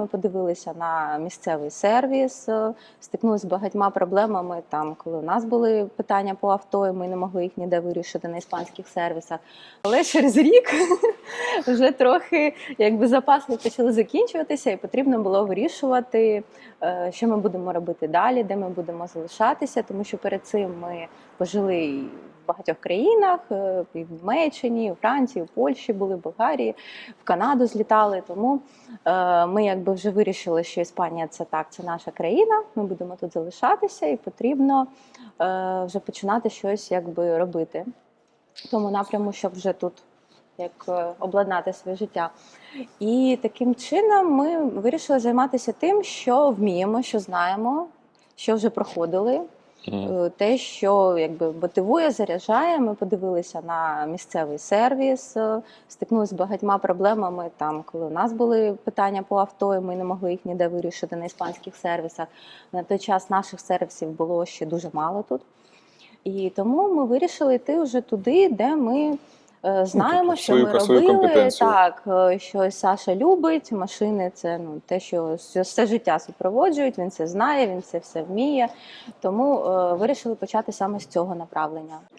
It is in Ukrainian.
Ми подивилися на місцевий сервіс, е, стикнулися з багатьма проблемами. Там, коли у нас були питання по авто, і ми не могли їх ніде вирішити на іспанських сервісах. Але через рік вже трохи якби запаси почали закінчуватися, і потрібно було вирішувати, е, що ми будемо робити далі, де ми будемо залишатися, тому що перед цим ми пожили багатьох країнах, е, і в Німеччині, і у Франції, у Польщі були, в Болгарії, в Канаду злітали. Тому е, ми якби вже вирішили, що Іспанія це так, це наша країна. Ми будемо тут залишатися, і потрібно е, вже починати щось якби робити в тому напряму, щоб вже тут як обладнати своє життя. І таким чином ми вирішили займатися тим, що вміємо, що знаємо, що вже проходили. Е, Те, що якби мотивує, заряджає. Ми подивилися на місцевий сервіс, е, стикнулися з багатьма проблемами. Там, коли у нас були питання по авто, і ми не могли їх ніде вирішити на іспанських сервісах. На той час наших сервісів було ще дуже мало тут. І тому ми вирішили йти вже туди, де ми знаємо, тобто що свою- ми робили. Так, е, що Саша любить. Машини це ну те, що все- все життя супроводжують. Він це знає, він це все вміє. Тому е, вирішили почати саме з цього направлення.